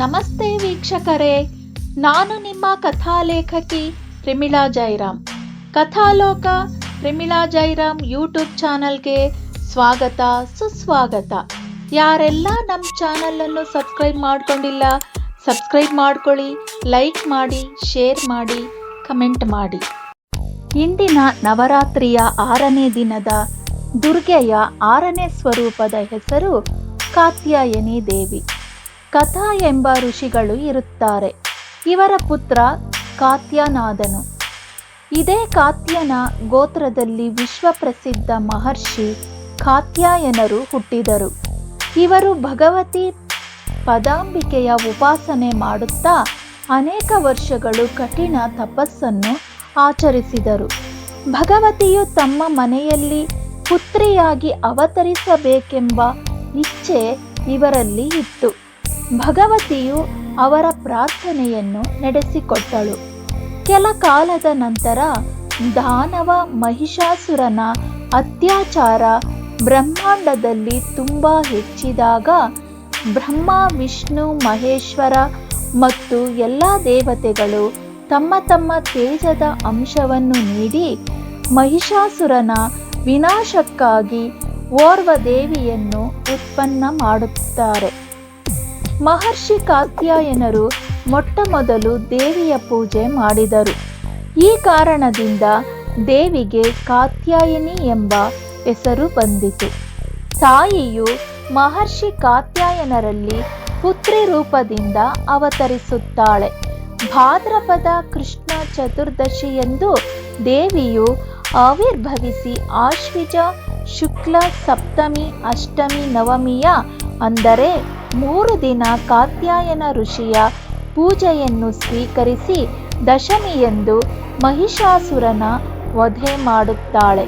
ನಮಸ್ತೆ ವೀಕ್ಷಕರೇ, ನಾನು ನಿಮ್ಮ ಕಥಾಲೇಖಕಿ ಪ್ರಿಮಿಳಾ ಜೈರಾಮ್. ಕಥಾಲೋಕ ಪ್ರಿಮಿಳಾ ಜೈರಾಮ್ ಯೂಟ್ಯೂಬ್ ಚಾನಲ್ಗೆ ಸ್ವಾಗತ, ಸುಸ್ವಾಗತ. ಯಾರೆಲ್ಲ ನಮ್ಮ ಚಾನಲನ್ನು ಸಬ್ಸ್ಕ್ರೈಬ್ ಮಾಡ್ಕೊಂಡಿಲ್ಲ, ಸಬ್ಸ್ಕ್ರೈಬ್ ಮಾಡ್ಕೊಳ್ಳಿ, ಲೈಕ್ ಮಾಡಿ, ಶೇರ್ ಮಾಡಿ, ಕಮೆಂಟ್ ಮಾಡಿ. ಇಂದಿನ ನವರಾತ್ರಿಯ ಆರನೇ ದಿನದ ದುರ್ಗೆಯ ಆರನೇ ಸ್ವರೂಪದ ಹೆಸರು ಕಾತ್ಯಾಯನಿ ದೇವಿ. ಕಥಾ ಎಂಬ ಋಷಿಗಳು ಇರುತ್ತಾರೆ. ಇವರ ಪುತ್ರ ಕಾತ್ಯನಾದನು. ಇದೇ ಕಾತ್ಯನ ಗೋತ್ರದಲ್ಲಿ ವಿಶ್ವಪ್ರಸಿದ್ಧ ಮಹರ್ಷಿ ಕಾತ್ಯಾಯನರು ಹುಟ್ಟಿದರು. ಇವರು ಭಗವತಿ ಪದಾಂಬಿಕೆಯ ಉಪಾಸನೆ ಮಾಡುತ್ತಾ ಅನೇಕ ವರ್ಷಗಳು ಕಠಿಣ ತಪಸ್ಸನ್ನು ಆಚರಿಸಿದರು. ಭಗವತಿಯು ತಮ್ಮ ಮನೆಯಲ್ಲಿ ಪುತ್ರಿಯಾಗಿ ಅವತರಿಸಬೇಕೆಂಬ ಇಚ್ಛೆ ಇವರಲ್ಲಿ ಇತ್ತು. ಭಗವತಿಯು ಅವರ ಪ್ರಾರ್ಥನೆಯನ್ನು ನಡೆಸಿಕೊಟ್ಟಳು. ಕೆಲ ಕಾಲದ ನಂತರ ದಾನವ ಮಹಿಷಾಸುರನ ಅತ್ಯಾಚಾರ ಬ್ರಹ್ಮಾಂಡದಲ್ಲಿ ತುಂಬ ಹೆಚ್ಚಿದಾಗ ಬ್ರಹ್ಮ, ವಿಷ್ಣು, ಮಹೇಶ್ವರ ಮತ್ತು ಎಲ್ಲ ದೇವತೆಗಳು ತಮ್ಮ ತಮ್ಮ ತೇಜದ ಅಂಶವನ್ನು ನೀಡಿ ಮಹಿಷಾಸುರನ ವಿನಾಶಕ್ಕಾಗಿ ಓರ್ವ ದೇವಿಯನ್ನು ಉತ್ಪನ್ನ ಮಾಡುತ್ತಾರೆ. ಮಹರ್ಷಿ ಕಾತ್ಯಾಯನರು ಮೊಟ್ಟ ಮೊದಲು ದೇವಿಯ ಪೂಜೆ ಮಾಡಿದರು. ಈ ಕಾರಣದಿಂದ ದೇವಿಗೆ ಕಾತ್ಯಾಯಿನಿ ಎಂಬ ಹೆಸರು ಬಂದಿತು. ತಾಯಿಯು ಮಹರ್ಷಿ ಕಾತ್ಯಾಯನರಲ್ಲಿ ಪುತ್ರಿ ರೂಪದಿಂದ ಅವತರಿಸುತ್ತಾಳೆ. ಭಾದ್ರಪದ ಕೃಷ್ಣ ಚತುರ್ದಶಿ ಎಂದು ದೇವಿಯು ಆವಿರ್ಭವಿಸಿ ಆಶ್ವಿಜ ಶುಕ್ಲ ಸಪ್ತಮಿ ಅಷ್ಟಮಿ ನವಮಿಯ ಅಂದರೆ ಮೂರು ದಿನ ಕಾತ್ಯಾಯನ ಋಷಿಯ ಪೂಜೆಯನ್ನು ಸ್ವೀಕರಿಸಿ ದಶಮಿಯಂದು ಮಹಿಷಾಸುರನ ವಧೆ ಮಾಡುತ್ತಾಳೆ.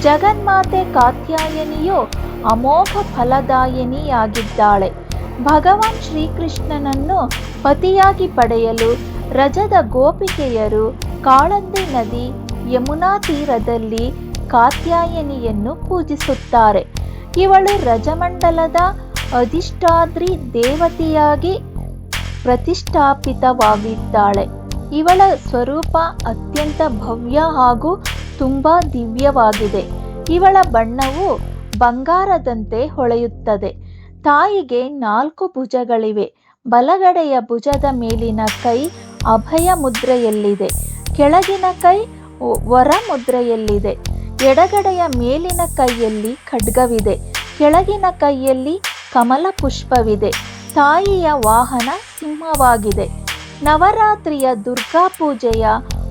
ಜಗನ್ಮಾತೆ ಕಾತ್ಯಾಯನಿಯು ಅಮೋಘ ಫಲದಾಯಿನಿಯಾಗಿದ್ದಾಳೆ. ಭಗವಾನ್ ಶ್ರೀಕೃಷ್ಣನನ್ನು ಪತಿಯಾಗಿ ಪಡೆಯಲು ರಜದ ಗೋಪಿಕೆಯರು ಕಾಳಂದಿ ನದಿ ಯಮುನಾ ತೀರದಲ್ಲಿ ಕಾತ್ಯಾಯನಿಯನ್ನು ಪೂಜಿಸುತ್ತಾರೆ. ಇವಳು ರಜಮಂಡಲದ ಅಧಿಷ್ಠಾದ್ರಿ ದೇವತೆಯಾಗಿ ಪ್ರತಿಷ್ಠಾಪಿತವಾಗಿದ್ದಾಳೆ. ಇವಳ ಸ್ವರೂಪ ಅತ್ಯಂತ ಭವ್ಯ ಹಾಗೂ ತುಂಬ ದಿವ್ಯವಾಗಿದೆ. ಇವಳ ಬಣ್ಣವು ಬಂಗಾರದಂತೆ ಹೊಳೆಯುತ್ತದೆ. ತಾಯಿಗೆ ನಾಲ್ಕು ಭುಜಗಳಿವೆ. ಬಲಗಡೆಯ ಭುಜದ ಮೇಲಿನ ಕೈ ಅಭಯ ಮುದ್ರೆಯಲ್ಲಿದೆ. ಕೆಳಗಿನ ಕೈ ವರ ಮುದ್ರೆಯಲ್ಲಿದೆ. ಎಡಗಡೆಯ ಮೇಲಿನ ಕೈಯಲ್ಲಿ ಖಡ್ಗವಿದೆ. ಕೆಳಗಿನ ಕೈಯಲ್ಲಿ ಕಮಲ ಪುಷ್ಪವಿದೆ. ತಾಯಿಯ ವಾಹನ ಸಿಂಹವಾಗಿದೆ. ನವರಾತ್ರಿಯ ದುರ್ಗಾ ಪೂಜೆಯ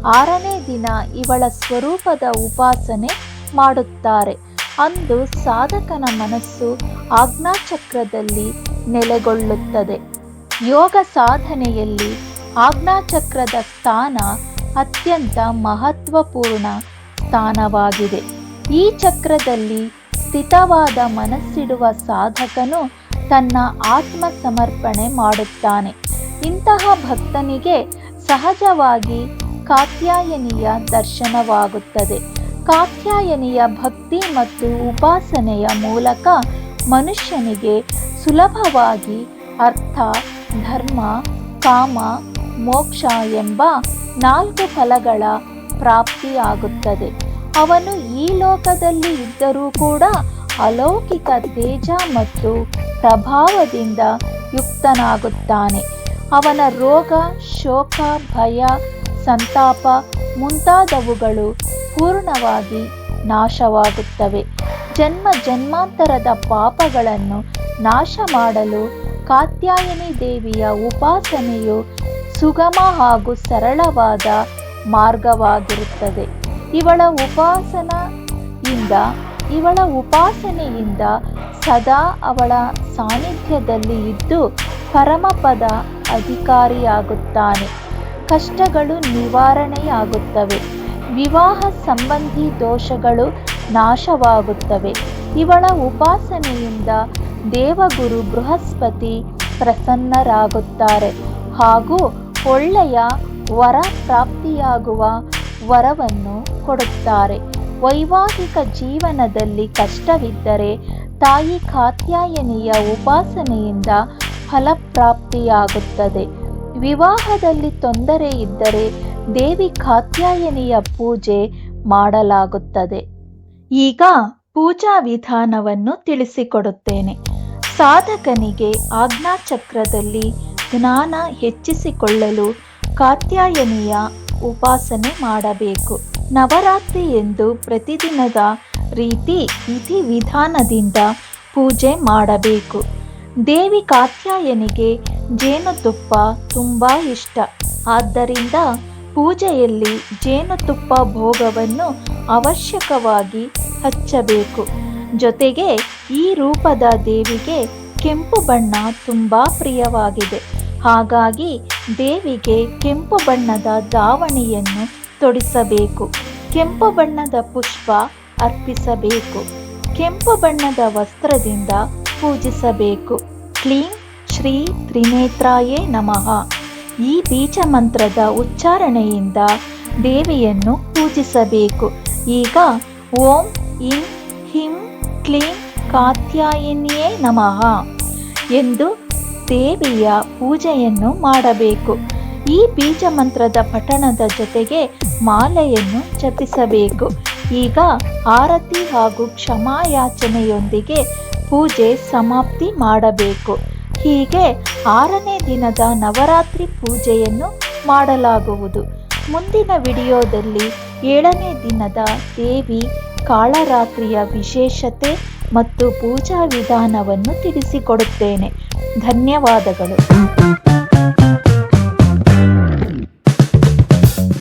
ಆರನೇ ದಿನ ಇವಳ ಸ್ವರೂಪದ ಉಪಾಸನೆ ಮಾಡುತ್ತಾರೆ. ಅಂದು ಸಾಧಕನ ಮನಸ್ಸು ಆಜ್ಞಾಚಕ್ರದಲ್ಲಿ ನೆಲೆಗೊಳ್ಳುತ್ತದೆ. ಯೋಗ ಸಾಧನೆಯಲ್ಲಿ ಆಜ್ಞಾಚಕ್ರದ ಸ್ಥಾನ ಅತ್ಯಂತ ಮಹತ್ವಪೂರ್ಣ ಸ್ಥಾನವಾಗಿದೆ. ಈ ಚಕ್ರದಲ್ಲಿ ಸ್ಥಿತವಾದ ಮನಸ್ಸಿಡುವ ಸಾಧಕನು ತನ್ನ ಆತ್ಮ ಸಮರ್ಪಣೆ ಮಾಡುತ್ತಾನೆ. ಇಂತಹ ಭಕ್ತನಿಗೆ ಸಹಜವಾಗಿ ಕಾತ್ಯಾಯನಿಯ ದರ್ಶನವಾಗುತ್ತದೆ. ಕಾತ್ಯಾಯನಿಯ ಭಕ್ತಿ ಮತ್ತು ಉಪಾಸನೆಯ ಮೂಲಕ ಮನುಷ್ಯನಿಗೆ ಸುಲಭವಾಗಿ ಅರ್ಥ, ಧರ್ಮ, ಕಾಮ, ಮೋಕ್ಷ ಎಂಬ ನಾಲ್ಕು ಫಲಗಳ ಪ್ರಾಪ್ತಿಯಾಗುತ್ತದೆ. ಅವನು ಈ ಲೋಕದಲ್ಲಿ ಇದ್ದರೂ ಕೂಡ ಅಲೌಕಿಕ ತೇಜ ಮತ್ತು ಪ್ರಭಾವದಿಂದ ಯುಕ್ತನಾಗುತ್ತಾನೆ. ಅವನ ರೋಗ, ಶೋಕ, ಭಯ, ಸಂತಾಪ ಮುಂತಾದವುಗಳು ಪೂರ್ಣವಾಗಿ ನಾಶವಾಗುತ್ತವೆ. ಜನ್ಮ ಜನ್ಮಾಂತರದ ಪಾಪಗಳನ್ನು ನಾಶ ಮಾಡಲು ಕಾತ್ಯಾಯನಿ ದೇವಿಯ ಉಪಾಸನೆಯು ಸುಗಮ ಹಾಗೂ ಸರಳವಾದ ಮಾರ್ಗವಾಗಿರುತ್ತದೆ. ಇವಳ ಉಪಾಸನೆಯಿಂದ ಇವಳ ಉಪಾಸನೆಯಿಂದ ಸದಾ ಅವಳ ಸಾನ್ನಿಧ್ಯದಲ್ಲಿ ಇದ್ದು ಪರಮಪದ ಅಧಿಕಾರಿಯಾಗುತ್ತಾನೆ. ಕಷ್ಟಗಳು ನಿವಾರಣೆಯಾಗುತ್ತವೆ. ವಿವಾಹ ಸಂಬಂಧಿ ದೋಷಗಳು ನಾಶವಾಗುತ್ತವೆ. ಇವಳ ಉಪಾಸನೆಯಿಂದ ದೇವಗುರು ಬೃಹಸ್ಪತಿ ಪ್ರಸನ್ನರಾಗುತ್ತಾರೆ ಹಾಗೂ ಒಳ್ಳೆಯ ವರ ಪ್ರಾಪ್ತಿಯಾಗುವ ವರವನ್ನು ಕೊಡುತ್ತಾರೆ. ವೈವಾಹಿಕ ಜೀವನದಲ್ಲಿ ಕಷ್ಟವಿದ್ದರೆ ತಾಯಿ ಕಾತ್ಯಾಯನಿಯ ಉಪಾಸನೆಯಿಂದ ಫಲಪ್ರಾಪ್ತಿಯಾಗುತ್ತದೆ. ವಿವಾಹದಲ್ಲಿ ತೊಂದರೆ ಇದ್ದರೆ ದೇವಿ ಕಾತ್ಯಾಯನಿಯ ಪೂಜೆ ಮಾಡಲಾಗುತ್ತದೆ. ಈಗ ಪೂಜಾ ವಿಧಾನವನ್ನು ತಿಳಿಸಿಕೊಡುತ್ತೇನೆ. ಸಾಧಕನಿಗೆ ಆಜ್ಞಾಚಕ್ರದಲ್ಲಿ ಜ್ಞಾನ ಹೆಚ್ಚಿಸಿಕೊಳ್ಳಲು ಕಾತ್ಯಾಯನಿಯ ಉಪಾಸನೆ ಮಾಡಬೇಕು. ನವರಾತ್ರಿ ಎಂದು ಪ್ರತಿದಿನದ ರೀತಿ ವಿಧಿ ವಿಧಾನದಿಂದ ಪೂಜೆ ಮಾಡಬೇಕು. ದೇವಿ ಕಾತ್ಯಾಯನಿಗೆ ಜೇನುತುಪ್ಪ ತುಂಬ ಇಷ್ಟ. ಆದ್ದರಿಂದ ಪೂಜೆಯಲ್ಲಿ ಜೇನುತುಪ್ಪ ಭೋಗವನ್ನು ಅವಶ್ಯಕವಾಗಿ ಹಚ್ಚಬೇಕು. ಜೊತೆಗೆ ಈ ರೂಪದ ದೇವಿಗೆ ಕೆಂಪು ಬಣ್ಣ ತುಂಬ ಪ್ರಿಯವಾಗಿದೆ. ಹಾಗಾಗಿ ದೇವಿಗೆ ಕೆಂಪು ಬಣ್ಣದ ದಾವಣಿಯನ್ನು ತೊಡಿಸಬೇಕು. ಕೆಂಪು ಬಣ್ಣದ ಪುಷ್ಪ ಅರ್ಪಿಸಬೇಕು. ಕೆಂಪು ಬಣ್ಣದ ವಸ್ತ್ರದಿಂದ ಪೂಜಿಸಬೇಕು. ಕ್ಲೀಂ ಶ್ರೀ ತ್ರಿನೇತ್ರಾಯೇ ನಮಃ. ಈ ಬೀಜ ಮಂತ್ರದ ಉಚ್ಚಾರಣೆಯಿಂದ ದೇವಿಯನ್ನು ಪೂಜಿಸಬೇಕು. ಈಗ ಓಂ ಇಂ ಹಿಂ ಕ್ಲೀಂ ಕಾತ್ಯಾಯಿನಿಯೇ ನಮಃ ಎಂದು ದೇವಿಯ ಪೂಜೆಯನ್ನು ಮಾಡಬೇಕು. ಈ ಬೀಜ ಮಂತ್ರದ ಪಠಣದ ಜೊತೆಗೆ ಮಾಲೆಯನ್ನು ಜಪಿಸಬೇಕು. ಈಗ ಆರತಿ ಹಾಗೂ ಕ್ಷಮಾಯಾಚನೆಯೊಂದಿಗೆ ಪೂಜೆ ಸಮಾಪ್ತಿ ಮಾಡಬೇಕು. ಹೀಗೆ ಆರನೇ ದಿನದ ನವರಾತ್ರಿ ಪೂಜೆಯನ್ನು ಮಾಡಲಾಗುವುದು. ಮುಂದಿನ ವಿಡಿಯೋದಲ್ಲಿ ಏಳನೇ ದಿನದ ದೇವಿ, ಕಾಳರಾತ್ರಿಯ ವಿಶೇಷತೆ ಮತ್ತು ಪೂಜಾ ವಿಧಾನವನ್ನು ತಿಳಿಸಿಕೊಡುತ್ತೇನೆ. ಧನ್ಯವಾದಗಳು.